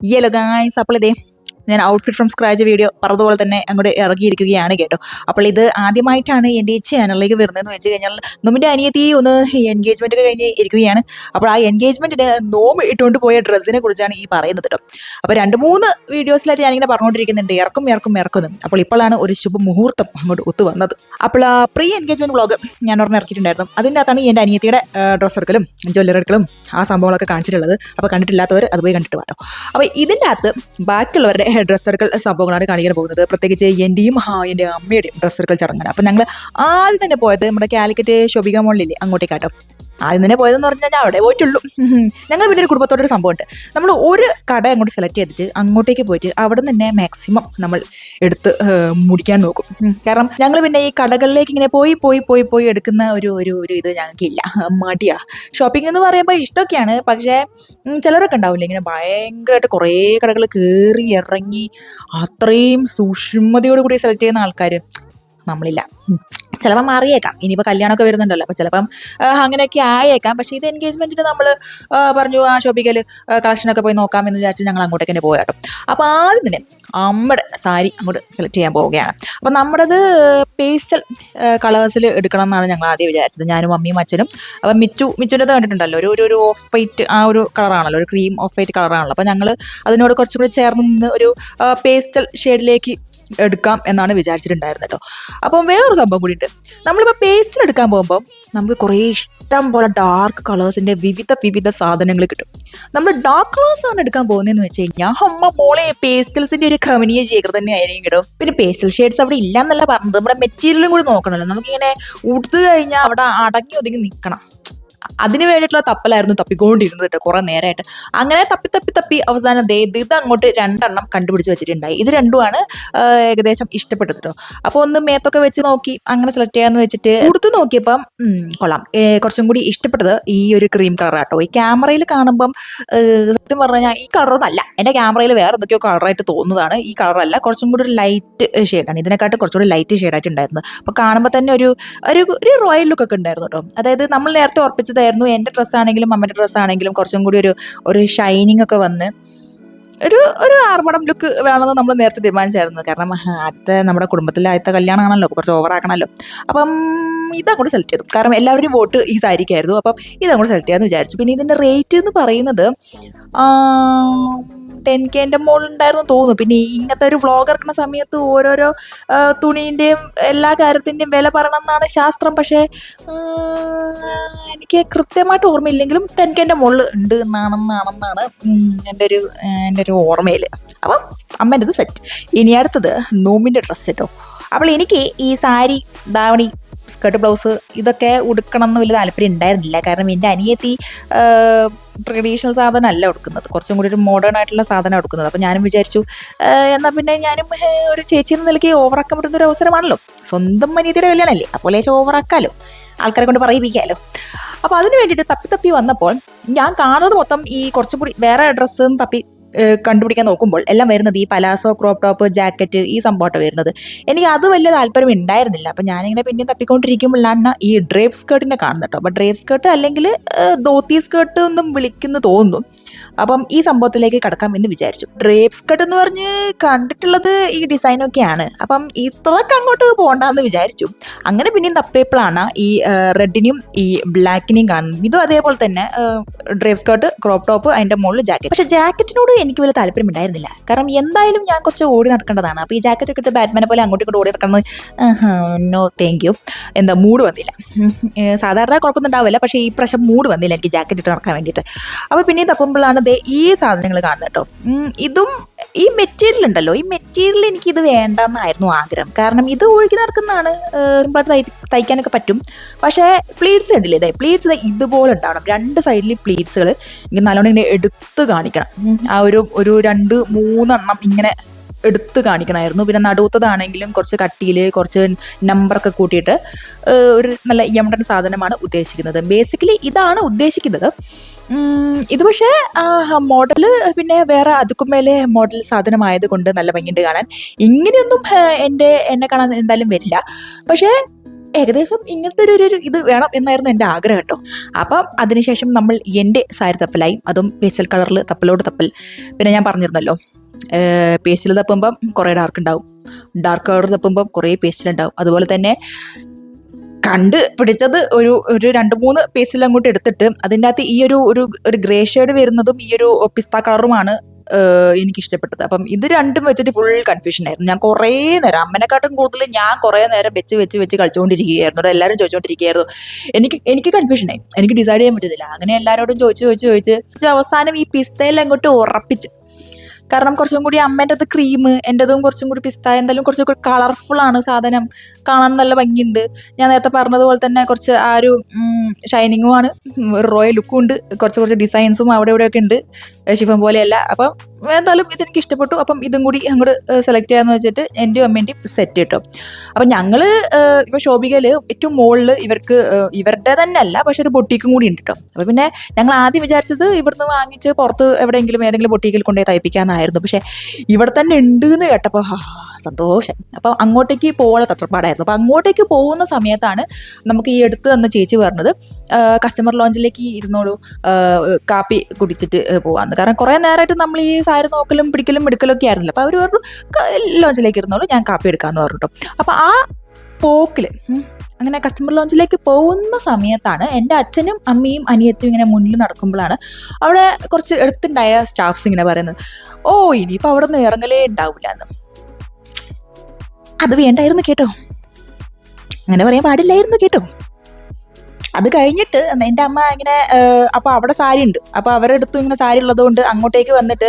Yellow guys അപ്പോൾ ഇതേ ഞാൻ ഔട്ട്ഫിറ്റ് ഫ്രം സ്ക്രാച്ച് വീഡിയോ പറഞ്ഞതുപോലെ തന്നെ അങ്ങോട്ട് ഇറങ്ങിയിരിക്കുകയാണ് കേട്ടോ. അപ്പോൾ ഇത് ആദ്യമായിട്ടാണ് എന്റെ ഈ ചാനലിലേക്ക് വരുന്നതെന്ന് വെച്ച് കഴിഞ്ഞാൽ നമ്മുടെ അനിയത്തി ഒന്ന് എൻഗേജ്മെന്റ് ഒക്കെ കഴിഞ്ഞ് ഇരിക്കുകയാണ്. അപ്പോൾ ആ എൻഗേജ്മെന്റിന് നോമ്പ് ഇട്ടുകൊണ്ട് പോയ ഡ്രസ്സിനെ കുറിച്ചാണ് ഈ പറയുന്നത് കേട്ടോ. അപ്പോൾ രണ്ട് മൂന്ന് വീഡിയോസിലായിട്ട് ഞാനിങ്ങനെ പറഞ്ഞുകൊണ്ടിരിക്കുന്നുണ്ട്. ഇറക്കും ഇറക്കും ഇറക്കുന്നു അപ്പോൾ ഇപ്പോഴാണ് ഒരു ശുഭമുഹൂർത്തം അങ്ങോട്ട് ഒത്തു വന്നത്. അപ്പോൾ ആ പ്രീ എൻഗേജ്മെന്റ് വ്ളോഗ് ഞാൻ ഉടനെ ഇറക്കിയിട്ടുണ്ടായിരുന്നു. അതിന്റെ അകത്താണ് എന്റെ അനിയത്തിയുടെ ഡ്രസ്സ് എടുക്കലും ജ്വല്ലറി എടുക്കലും ആ സംഭവങ്ങളൊക്കെ കാണിച്ചിട്ടുള്ളത്. അപ്പോൾ കണ്ടിട്ടില്ലാത്തവർ അത് പോയി കണ്ടിട്ട് വാട്ടോ അപ്പോൾ ഇതിന്റെ അകത്ത് ബാക്കിയുള്ളവരുടെ ഡ്രസ്സ് സർക്കിൾ സംഭവങ്ങളാണ് കാണിക്കാൻ പോകുന്നത്. പ്രത്യേകിച്ച് എന്റെയും എന്റെ അമ്മയുടെയും ഡ്രസ് സർക്കിൾ ചടങ്ങാണ്. അപ്പം ഞങ്ങൾ ആദ്യം തന്നെ പോയത് നമ്മുടെ കാലിക്കറ്റ് ശോഭിക മോളിലില്ലേ? അങ്ങോട്ടേക്കാട്ടോ. ആദ്യം തന്നെ പോയതെന്ന് പറഞ്ഞാൽ ഞാൻ അവിടെ പോയിട്ടുള്ളൂ. ഞങ്ങൾ പിന്നെ ഒരു കുടുംബത്തോടൊരു സംഭവമുണ്ട്. നമ്മൾ ഒരു കട അങ്ങോട്ട് സെലക്ട് ചെയ്തിട്ട് അങ്ങോട്ടേക്ക് പോയിട്ട് അവിടെ നിന്ന് തന്നെ മാക്സിമം നമ്മൾ എടുത്ത് മുടിക്കാൻ നോക്കും. കാരണം ഞങ്ങൾ പിന്നെ ഈ കടകളിലേക്ക് ഇങ്ങനെ പോയി പോയി പോയി പോയി എടുക്കുന്ന ഒരു ഒരു ഒരു ഇത് ഞങ്ങൾക്കില്ല. മടിയാ. ഷോപ്പിംഗ് എന്ന് പറയുമ്പോൾ ഇഷ്ടമൊക്കെയാണ്. പക്ഷേ ചിലരൊക്കെ ഉണ്ടാവില്ല ഇങ്ങനെ ഭയങ്കരമായിട്ട് കുറേ കടകൾ കയറി ഇറങ്ങി അത്രയും സൂക്ഷ്മതയോട് കൂടി സെലക്ട് ചെയ്യുന്ന ആൾക്കാർ നമ്മളില്ല. ചിലപ്പം മാറിയേക്കാം. ഇനിയിപ്പോൾ കല്യാണമൊക്കെ വരുന്നുണ്ടല്ലോ. അപ്പോൾ ചിലപ്പം അങ്ങനെയൊക്കെ ആയേക്കാം. പക്ഷേ ഇത് എൻഗേജ്മെന്റിന് നമ്മൾ പറഞ്ഞു ആ ഷോപ്പിക്കൽ കളക്ഷനൊക്കെ പോയി നോക്കാമെന്ന് വിചാരിച്ച് ഞങ്ങൾ അങ്ങോട്ടേക്ക് തന്നെ പോയാട്ടോ അപ്പോൾ ആദ്യം തന്നെ അമ്മയുടെ സാരി അങ്ങോട്ട് സെലക്ട് ചെയ്യാൻ പോവുകയാണ്. അപ്പോൾ നമ്മുടേത് പേസ്റ്റൽ കളേഴ്സിൽ എടുക്കണം എന്നാണ് ഞങ്ങൾ ആദ്യം വിചാരിച്ചത്. ഞാനും അമ്മയും അച്ഛനും. അപ്പം മിച്ചു മിച്ചുന്റെ കണ്ടിട്ടുണ്ടല്ലോ. ഒരു ഒരു ഒരു ഓഫ് വൈറ്റ് ആ ഒരു കളറാണല്ലോ. ഒരു ക്രീം ഓഫ് വൈറ്റ് കളറാണല്ലോ. അപ്പോൾ ഞങ്ങൾ അതിനോട് കുറച്ചും കൂടി ചേർന്ന് നിന്ന് ഒരു പേസ്റ്റൽ ഷെയ്ഡിലേക്ക് എടുക്കാം എന്നാണ് വിചാരിച്ചിട്ടുണ്ടായിരുന്നത് കേട്ടോ. അപ്പം വേറൊരു സംഭവം കൂടിയിട്ട് നമ്മളിപ്പോൾ പേസ്റ്റിൽ എടുക്കാൻ പോകുമ്പോൾ നമുക്ക് കുറേ ഇഷ്ടം പോലെ ഡാർക്ക് കളേഴ്സിന്റെ വിവിധ വിവിധ സാധനങ്ങൾ കിട്ടും. നമ്മൾ ഡാർക്ക് കളേഴ്സ് ആണ് എടുക്കാൻ പോകുന്നതെന്ന് വെച്ച് കഴിഞ്ഞാൽ അമ്മ മോളെ പേസ്റ്റൽസിന്റെ ഒരു കമനീയ ശേഖരം തന്നെ ആയിരിക്കും കേട്ടോ. പിന്നെ പേസ്റ്റൽ ഷെയ്ഡ്സ് അവിടെ ഇല്ല എന്നല്ല പറഞ്ഞത്. നമ്മുടെ മെറ്റീരിയലും കൂടി നോക്കണമല്ലോ നമുക്കിങ്ങനെ ഉടുത്തു കഴിഞ്ഞാൽ അവിടെ അടങ്ങി ഒതുങ്ങി നിൽക്കണം അതിന് വേണ്ടിയിട്ടുള്ള തപ്പലായിരുന്നു തപ്പിക്കൊണ്ടിരുന്നത് കേട്ടോ കുറെ നേരമായിട്ട് അങ്ങനെ തപ്പി തപ്പി തപ്പി അവസാനം ദേ ഇത് അങ്ങോട്ട് രണ്ടെണ്ണം കണ്ടുപിടിച്ച് വെച്ചിട്ടുണ്ടായി. ഇത് രണ്ടുമാണ് ഏകദേശം ഇഷ്ടപ്പെട്ടത് കേട്ടോ അപ്പോൾ ഒന്ന് മേത്തൊക്കെ വെച്ച് നോക്കി അങ്ങനെ സെലക്ട് ചെയ്യാന്ന് വെച്ചിട്ട് കൊടുത്തു നോക്കിയപ്പം കൊള്ളാം. കുറച്ചും കൂടി ഇഷ്ടപ്പെട്ടത് ഈ ഒരു ക്രീം കളർ ആട്ടോ. ഈ ക്യാമറയിൽ കാണുമ്പം സത്യം പറഞ്ഞു കഴിഞ്ഞാൽ ഈ കളറൊന്നല്ല എന്റെ ക്യാമറയിൽ വേറെ എന്തൊക്കെയോ കളറായിട്ട് തോന്നുന്നതാണ്. ഈ കളറല്ല കുറച്ചും കൂടി ഒരു ലൈറ്റ് ഷെയ്ഡാണ് ഇതിനെക്കാട്ട് കുറച്ചുകൂടി ലൈറ്റ് ഷെയ്ഡായിട്ടുണ്ടായിരുന്നത് അപ്പോൾ കാണുമ്പോൾ തന്നെ ഒരു ഒരു റോയൽ ലുക്ക് ഒക്കെ ഉണ്ടായിരുന്നു കേട്ടോ അതായത് നമ്മൾ നേരത്തെ ഉറപ്പിച്ചതായിരുന്നു എന്റെ ഡ്രസ്സാണെങ്കിലും അമ്മന്റെ ഡ്രസ്സാണെങ്കിലും കുറച്ചും കൂടി ഒരു ഒരു ഷൈനിങ് ഒക്കെ വന്ന് ഒരു ഒരു ആർഭടം ലുക്ക് വേണമെന്ന് നമ്മൾ നേരത്തെ തീരുമാനിച്ചായിരുന്നു. കാരണം ആദ്യത്തെ നമ്മുടെ കുടുംബത്തിലെ ആദ്യത്തെ കല്യാണമാണല്ലോ കുറച്ച് ഓവറാക്കണമല്ലോ അപ്പം ഇതങ്ങോട്ട് സെലക്ട് ചെയ്തു. കാരണം എല്ലാവരുടെയും വോട്ട് ഈ സാരിക്കായിരുന്നു. അപ്പം ഇതങ്ങോട്ട് സെലക്ട് ചെയ്യാമെന്ന് വിചാരിച്ചു. പിന്നെ ഇതിന്റെ റേറ്റ് എന്ന് പറയുന്നത് ടെൻ കെന്റെ മുകളിലുണ്ടായിരുന്നു തോന്നുന്നു. പിന്നെ ഇങ്ങനത്തെ ഒരു വ്ളോഗ് ഇറക്കുന്ന സമയത്ത് ഓരോരോ തുണീന്റെയും എല്ലാ കാര്യത്തിന്റെയും വില പറയണം എന്നാണ് ശാസ്ത്രം. പക്ഷേ എനിക്ക് കൃത്യമായിട്ട് ഓർമ്മയില്ലെങ്കിലും ടെൻ കെന്റെ മുകളിൽ ഉണ്ട് എന്നാണെന്നാണെന്നാണ് എന്റെ ഒരു എന്റെ ഒരു ഓർമ്മയിൽ. അപ്പം അമ്മേന്റെത് സെറ്റ് ഇനി അടുത്തത് നോമിന്റെ ഡ്രസ്സ് കേട്ടോ അപ്പോൾ എനിക്ക് ഈ സാരി ദാവണി സ്കർട്ട് ബ്ലൗസ് ഇതൊക്കെ ഉടുക്കണം എന്ന് വലിയ താല്പര്യം ഉണ്ടായിരുന്നില്ല. കാരണം എന്റെ അനിയത്തി ട്രഡീഷണൽ സാധനം അല്ല എടുക്കുന്നത് കുറച്ചും കൂടി ഒരു മോഡേൺ ആയിട്ടുള്ള സാധനം എടുക്കുന്നത് അപ്പോൾ ഞാനും വിചാരിച്ചു എന്നാൽ പിന്നെ ഞാനും ഒരു ചേച്ചി എന്ന നിലയ്ക്ക് ഓവറാക്കാൻ പറ്റുന്ന ഒരു അവസരമാണല്ലോ. സ്വന്തം അനിയത്തിയുടെ കല്യാണമല്ലേ? അപ്പോൾ ലേശം ഓവറാക്കാലോ ആൾക്കാരെ കൊണ്ട് പറയിപ്പിക്കാമല്ലോ അപ്പോൾ അതിന് വേണ്ടിയിട്ട് തപ്പി തപ്പി വന്നപ്പോൾ ഞാൻ കാണുന്നത് മൊത്തം ഈ കുറച്ചും കൂടി വേറെ ഡ്രസ്സ് തപ്പി കണ്ടുപിടിക്കാൻ നോക്കുമ്പോൾ എല്ലാം വരുന്നത് ഈ പലാസോ ക്രോപ്പ് ടോപ്പ് ജാക്കറ്റ് ഈ സംഭവമാണ് വരുന്നത്. എനിക്ക് അത് വലിയ താല്പര്യം ഉണ്ടായിരുന്നില്ല. അപ്പം ഞാനിങ്ങനെ പിന്നെ തപ്പിക്കൊണ്ടിരിക്കുമ്പോഴാണ് ഈ ഡ്രേപ്പ് സ്കേർട്ടിനെ കാണുന്നത് കേട്ടോ. അപ്പം ഡ്രേപ്പ് സ്കേർട്ട് അല്ലെങ്കിൽ ധോത്തി സ്കേർട്ട് എന്നും വിളിക്കുന്നു തോന്നുന്നു. അപ്പം ഈ സംഭവത്തിലേക്ക് കടക്കാം എന്ന് വിചാരിച്ചു. ഡ്രേപ്പ് സ്കേർട്ട് എന്ന് പറഞ്ഞ് കണ്ടിട്ടുള്ളത് ഈ ഡിസൈനൊക്കെയാണ് അപ്പം ഇത്രക്ക് അങ്ങോട്ട് പോകണ്ടെന്ന് വിചാരിച്ചു. അങ്ങനെ പിന്നെയും തപ്പിയപ്പോഴാണ് ഈ റെഡിനെയും ഈ ബ്ലാക്കിനെയും കാണുന്നത്. ഇതും അതേപോലെ തന്നെ ഡ്രേപ്പ് സ്കേർട്ട് ക്രോപ്പ് ടോപ്പ് അതിന്റെ മുകളിൽ ജാക്കറ്റ് പക്ഷേ ജാക്കറ്റിനോട് എനിക്ക് വലിയ താല്പര്യമുണ്ടായിരുന്നില്ല. കാരണം എന്തായാലും ഞാൻ കുറച്ച് ഓടി നടക്കേണ്ടതാണ്. അപ്പോൾ ഈ ജാക്കറ്റ് ഒക്കെ ഇട്ട് ബാറ്റ്മാനെ പോലെ അങ്ങോട്ടും ഇങ്ങോട്ട് ഓടി നടക്കുന്നത് നോ താങ്ക് യു എന്താ മൂഡ് വന്നില്ല. സാധാരണ കുഴപ്പമൊന്നും ഉണ്ടാവില്ല. പക്ഷേ ഈ പ്രാവശ്യം മൂഡ് വന്നില്ല എനിക്ക് ജാക്കറ്റ് ഇട്ട് നടക്കാൻ വേണ്ടിയിട്ട്. അപ്പോൾ പിന്നെ തപ്പുമ്പോഴാണ് ദേ ഈ സാധനങ്ങൾ കാണുന്നത് കേട്ടോ. ഇതും ഈ മെറ്റീരിയൽ ഉണ്ടല്ലോ ഈ മെറ്റീരിയൽ എനിക്ക് ഇത് വേണ്ടെന്നായിരുന്നു ആഗ്രഹം. കാരണം ഇത് ഒഴുകി നടക്കുന്നതാണ് സിമ്പിളായിട്ട് തയ്ക്കാനൊക്കെ പറ്റും. പക്ഷേ പ്ലീറ്റ്സ് ഉണ്ടല്ലേ ഇതേ പ്ലീറ്റ്സ് ഇതുപോലെ ഉണ്ടാവണം. രണ്ട് സൈഡിൽ പ്ലീറ്റ്സുകൾ ഇങ്ങനെ നല്ലോണം ഇങ്ങനെ എടുത്ത് കാണിക്കണം. ആ ഒരു ഒരു രണ്ട് മൂന്നെണ്ണം ഇങ്ങനെ എടുത്ത് കാണിക്കണമായിരുന്നു പിന്നെ നടുത്തതാണെങ്കിലും കുറച്ച് കട്ടിയിൽ കുറച്ച് നമ്പറൊക്കെ കൂട്ടിയിട്ട് ഒരു നല്ല യമടൻ സാധനമാണ് ഉദ്ദേശിക്കുന്നത്. ബേസിക്കലി ഇതാണ് ഉദ്ദേശിക്കുന്നത്. ഇത് പക്ഷേ മോഡൽ പിന്നെ വേറെ അതുക്കും മേലെ മോഡൽ സാധനമായത് കൊണ്ട് നല്ല ഭംഗിയുണ്ട് കാണാൻ. ഇങ്ങനെയൊന്നും എന്റെ എന്നെ കാണാൻ എന്തായാലും വരില്ല. പക്ഷേ ഏകദേശം ഇങ്ങനത്തെ ഒരു ഒരു ഇത് വേണം എന്നായിരുന്നു എന്റെ ആഗ്രഹം കേട്ടോ. അപ്പം അതിനുശേഷം നമ്മൾ എന്റെ സാരി തപ്പലായി. അതും പേസൽ കളറിൽ തപ്പലോട് തപ്പൽ. പിന്നെ ഞാൻ പറഞ്ഞിരുന്നല്ലോ. പേസ്റ്റിൽ തപ്പുമ്പം കുറേ ഡാർക്ക് ഉണ്ടാവും ഡാർക്ക് കളർ തപ്പുമ്പം കുറേ പേസ്റ്റിൽ ഉണ്ടാവും അതുപോലെ തന്നെ കണ്ട് പിടിച്ചത് ഒരു ഒരു രണ്ട് മൂന്ന് പേസ്റ്റിൽ അങ്ങോട്ട് എടുത്തിട്ട് അതിന്റെ അകത്ത് ഈ ഒരു ഒരു ഗ്രേ ഷെയ്ഡ് വരുന്നതും ഈ ഒരു പിസ്ത കളറുമാണ് എനിക്ക് ഇഷ്ടപ്പെട്ടത് അപ്പം ഇത് രണ്ടും വെച്ചിട്ട് ഫുൾ കൺഫ്യൂഷൻ ആയിരുന്നു. ഞാൻ കുറേ നേരം അമ്മനെക്കാട്ടും കൂടുതൽ ഞാൻ കുറേ നേരം വെച്ച് വെച്ച് വെച്ച് കളിച്ചുകൊണ്ടിരിക്കുകയായിരുന്നു അവിടെ എല്ലാവരും ചോദിച്ചുകൊണ്ടിരിക്കുകയായിരുന്നു എനിക്ക് എനിക്ക് കൺഫ്യൂഷനായി എനിക്ക് ഡിസൈഡ് ചെയ്യാൻ പറ്റുന്നില്ല അങ്ങനെ എല്ലാവരോടും ചോദിച്ച് ചോദിച്ച് ചോദിച്ച്. അവസാനം ഈ പിസ്തയിൽ അങ്ങോട്ട് ഉറപ്പിച്ച് കാരണം കുറച്ചും കൂടി അമ്മേന്റെ അത് ക്രീം എന്റെതും കുറച്ചും കൂടി പിസ്ത എന്തായാലും കുറച്ചും കൂടി കളർഫുൾ ആണ് സാധനം. കാണാൻ നല്ല ഭംഗിയുണ്ട്. ഞാൻ നേരത്തെ പറഞ്ഞതുപോലെ തന്നെ കുറച്ച് ആ ഒരു ഷൈനിങ്ങും ആണ്. റോയൽ ലുക്കും ഉണ്ട്. കുറച്ച് കുറച്ച് ഡിസൈൻസും അവിടെ ഇവിടെയൊക്കെ ഉണ്ട്. ശിഫം പോലെയല്ല. അപ്പം എന്തായാലും ഇതെനിക്ക് ഇഷ്ടപ്പെട്ടു. അപ്പം ഇതും കൂടി അങ്ങോട്ട് സെലക്ട് ചെയ്യാന്ന് വെച്ചിട്ട് എന്റെയും അമ്മേന്റെയും സെറ്റ് കിട്ടും. അപ്പം ഞങ്ങൾ ഇപ്പോൾ ശോഭികയിൽ ഏറ്റവും മുകളിൽ ഇവർക്ക് ഇവരുടെ തന്നെ അല്ല പക്ഷെ ഒരു ബൊട്ടീക്കും കൂടി ഉണ്ട് കേട്ടോ. അപ്പോൾ പിന്നെ ഞങ്ങൾ ആദ്യം വിചാരിച്ചത് ഇവിടുന്ന് വാങ്ങിച്ച് പുറത്ത് എവിടെയെങ്കിലും ഏതെങ്കിലും ബൊട്ടീക്കിൽ കൊണ്ടുപോയി തയ്പ്പിക്കാമെന്നായിരുന്നു പക്ഷേ ഇവിടെ തന്നെ ഉണ്ട് എന്ന് കേട്ടപ്പോൾ സന്തോഷം. അപ്പോൾ അങ്ങോട്ടേക്ക് പോകാനുള്ള തത്രപ്പാടായിരുന്നു. അപ്പോൾ അങ്ങോട്ടേക്ക് പോകുന്ന സമയത്താണ് നമുക്ക് ഈ അടുത്ത് തന്ന ചേച്ചി പറഞ്ഞത് കസ്റ്റമർ ലോഞ്ചിലേക്ക് ഇരുന്നോളൂ കാപ്പി കുടിച്ചിട്ട് പോകാമെന്ന്. കാരണം കുറേ നേരമായിട്ട് നമ്മൾ ഈ സാരി നോക്കലും പിടിക്കലും എടുക്കലൊക്കെ ആയിരുന്നല്ലോ. അപ്പോൾ അവർ പറഞ്ഞു ലോഞ്ചിലേക്ക് ഇരുന്നോളൂ ഞാൻ കാപ്പി എടുക്കാമെന്ന് പറഞ്ഞു അപ്പോൾ ആ പോക്കിൽ അങ്ങനെ കസ്റ്റമർ ലോഞ്ചിലേക്ക് പോകുന്ന സമയത്താണ് എന്റെ അച്ഛനും അമ്മയും അനിയത്തും ഇങ്ങനെ മുന്നിൽ നടക്കുമ്പോഴാണ് അവിടെ കുറച്ച് എടുത്തുണ്ടായ സ്റ്റാഫ്സ് ഇങ്ങനെ പറയുന്നത് ഓ ഇനിയിപ്പോൾ അവിടെ നിന്ന് ഇറങ്ങലേ ഉണ്ടാവില്ല എന്ന് അത് വേണ്ടായിരുന്നു കേട്ടോ. അങ്ങനെ പറയാൻ പാടില്ലായിരുന്നു കേട്ടോ. അത് കഴിഞ്ഞിട്ട് എന്റെ അമ്മ ഇങ്ങനെ അപ്പോൾ അവിടെ സാരി ഉണ്ട്. അപ്പോൾ അവരുടെ അടുത്തും ഇങ്ങനെ സാരി ഉള്ളതുകൊണ്ട് അങ്ങോട്ടേക്ക് വന്നിട്ട്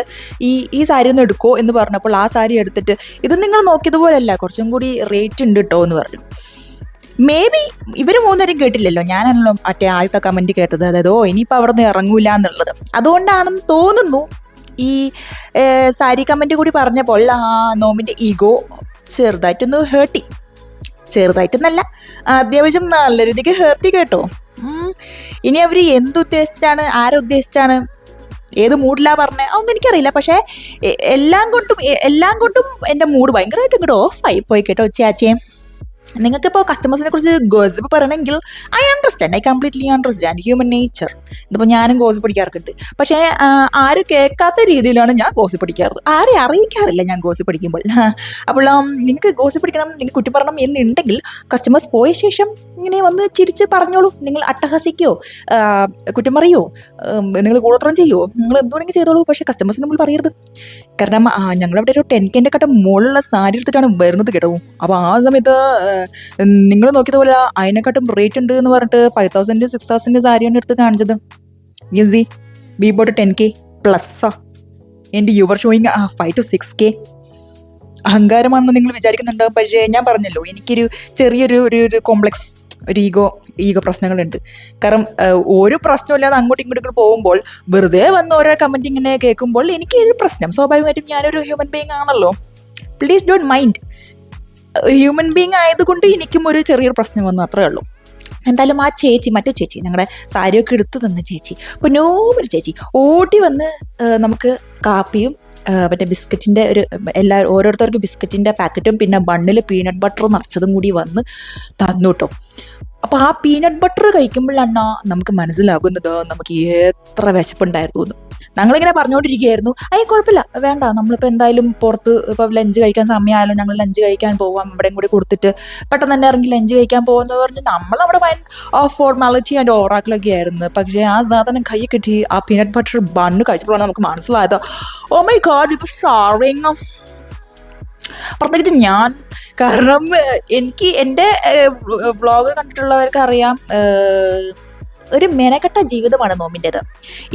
ഈ ഈ സാരി ഒന്ന് എടുക്കോ എന്ന് പറഞ്ഞപ്പോൾ ആ സാരി എടുത്തിട്ട് ഇത് നിങ്ങൾ നോക്കിയതുപോലെയല്ല കുറച്ചും കൂടി റേറ്റ് ഉണ്ട് കേട്ടോ എന്ന് പറഞ്ഞു. മേ ബി ഇവർ മൂന്നുപേരും കേട്ടില്ലല്ലോ. ഞാനല്ലോ മറ്റേ ആദ്യത്തെ കമന്റ് കേട്ടത്. അതായത് ഓ ഇനിയിപ്പോൾ അവിടെ നിന്ന് ഇറങ്ങൂല എന്നുള്ളത്. അതുകൊണ്ടാണെന്ന് തോന്നുന്നു ഈ സാരി കമന്റ് കൂടി പറഞ്ഞപ്പോൾ ആ നോമിന്റെ ഈഗോ ചെറുതായിട്ടൊന്ന് ഹേർട്ടി ചെറുതായിട്ടൊന്നല്ല. അത്യാവശ്യം നല്ല രീതിക്ക് ഹേർട്ടി കേട്ടോ. ഇനി അവർ എന്തുദ്ദേശിച്ചാണ് ആരുദ്ദേശിച്ചാണ് ഏത് മൂഡിലാ പറഞ്ഞത് അതൊന്നും എനിക്കറിയില്ല. പക്ഷേ എല്ലാം കൊണ്ടും എല്ലാം കൊണ്ടും എന്റെ മൂഡ് ഭയങ്കരമായിട്ട് ഇങ്ങോട്ട് ഓഫായി പോയി കേട്ടോ ചേച്ചിയെ നിങ്ങൾക്കിപ്പോൾ കസ്റ്റമേഴ്സിനെ കുറിച്ച് ഗോസിപ്പ് പറയണമെങ്കിൽ I understand I completely understand human nature ഇതിപ്പോൾ ഞാനും ഗോസിപ്പ് പഠിക്കാറുണ്ട്. പക്ഷേ ആരും കേൾക്കാത്ത രീതിയിലാണ് ഞാൻ ഗോസിപ്പ് പഠിക്കാറ് ആരെ അറിയിക്കാറില്ല ഞാൻ ഗോസിപ്പ് പഠിക്കുമ്പോൾ. അപ്പോൾ നിങ്ങൾക്ക് ഗോസിപ്പ് പഠിക്കണം നിങ്ങൾക്ക് കുറ്റി പറയണം എന്നുണ്ടെങ്കിൽ കസ്റ്റമേഴ്സ് പോയ ശേഷം ഇങ്ങനെ വന്ന് ചിരിച്ച് പറഞ്ഞോളൂ. നിങ്ങൾ അട്ടഹസിക്കോ? കുറ്റം പറയോ? നിങ്ങൾ കൂടത്രം ചെയ്യോ? നിങ്ങൾ എന്തുവേണമെങ്കിൽ ചെയ്തോളൂ. പക്ഷേ കസ്റ്റമേഴ്സിന് മുമ്പിൽ പറയരുത്. കാരണം ഞങ്ങളവിടെ ഒരു ടെൻ കെന്റെ കട്ട മുകളിലുള്ള സാരി എടുത്തിട്ടാണ് വരുന്നത് കേട്ടോ. അപ്പോൾ ആ സമയത്ത് നിങ്ങൾ നോക്കിയതുപോലെ അതിനെക്കാട്ടും റേറ്റ് ഉണ്ട് എന്ന് പറഞ്ഞിട്ട് ഫൈവ് തൗസൻഡ് സിക്സ് തൗസൻഡ് സാരിയാണ് എടുത്ത് കാണിച്ചത്. ഈസി ബി ബോട്ട് ടെൻ കെ പ്ലസ്സാ എന്റെ യുവർ ഷോയിങ് ആ ഫൈവ് ടു സിക്സ് കെ അഹങ്കാരമാണെന്ന് നിങ്ങൾ വിചാരിക്കുന്നുണ്ടോ. പക്ഷേ ഞാൻ പറഞ്ഞല്ലോ എനിക്കൊരു ചെറിയൊരു ഒരു ഒരു കോംപ്ലക്സ് ഒരു ഈഗോ ഈഗോ പ്രശ്നങ്ങളുണ്ട്. കാരണം ഒരു പ്രശ്നമില്ലാതെ അങ്ങോട്ടും ഇങ്ങോട്ടും പോകുമ്പോൾ വെറുതെ വന്ന് ഓരോ കമന്റ് ഇങ്ങനെ കേൾക്കുമ്പോൾ എനിക്ക് ഒരു പ്രശ്നം. സ്വാഭാവികമായിട്ടും ഞാനൊരു ഹ്യൂമൻ ബീങ് ആണല്ലോ. Please don't mind human being ആയതുകൊണ്ട് എനിക്കും ഒരു ചെറിയൊരു പ്രശ്നം വന്നു അത്രേ ഉള്ളൂ. എന്തായാലും ആ ചേച്ചി മറ്റേ ചേച്ചി ഞങ്ങളുടെ സാരിയൊക്കെ എടുത്തു തന്ന ചേച്ചി. ഒരു ചേച്ചി ഓടി വന്ന് നമുക്ക് കാപ്പിയും മറ്റേ ബിസ്ക്കറ്റിന്റെ ഒരു എല്ലാ ഓരോരുത്തർക്ക് ബിസ്ക്കറ്റിന്റെ പാക്കറ്റും പിന്നെ ബണ്ണിൽ പീനട്ട് ബട്ടറും നിറച്ചതും കൂടി വന്ന് തന്നു കേട്ടോ അപ്പോൾ ആ പീനട്ട് ബട്ടർ കഴിക്കുമ്പോഴാണ് നമുക്ക് മനസ്സിലാകുന്നത് നമുക്ക് എത്ര വിശപ്പുണ്ടായിരുന്നു എന്ന്. ഞങ്ങളിങ്ങനെ പറഞ്ഞുകൊണ്ടിരിക്കുകയായിരുന്നു അയ്യ കുഴപ്പമില്ല. വേണ്ട നമ്മളിപ്പോൾ എന്തായാലും പുറത്ത് ഇപ്പോൾ ലഞ്ച് കഴിക്കാൻ സമയമായാലും ഞങ്ങൾ ലഞ്ച് കഴിക്കാൻ പോവാം. ഇവിടെയും കൂടി കൊടുത്തിട്ട് പെട്ടെന്ന് തന്നെ ഇറങ്ങി ലഞ്ച് കഴിക്കാൻ പോകുമെന്ന് പറഞ്ഞ് നമ്മളവിടെ ഭയൻ ഫോർമാലിറ്റി ആൻഡ് ഓറാക്കിലൊക്കെ ആയിരുന്നു. പക്ഷേ ആ സാധനം കൈ കിട്ടി ആ പീനട്ട് ബട്ടർ ബണ്ണ് കഴിച്ചപ്പോഴാണ് നമുക്ക് മനസ്സിലായത്. ഓ മൈ ഗാഡ് ഇപ്പോൾ സ്റ്റാറിങ് പ്രത്യേകിച്ച് ഞാൻ. കാരണം എനിക്ക് എന്റെ വ്ളോഗ് കണ്ടിട്ടുള്ളവർക്ക് അറിയാം ഒരു മെനക്കെട്ട ജീവിതമാണ് നോമിന്റെത്.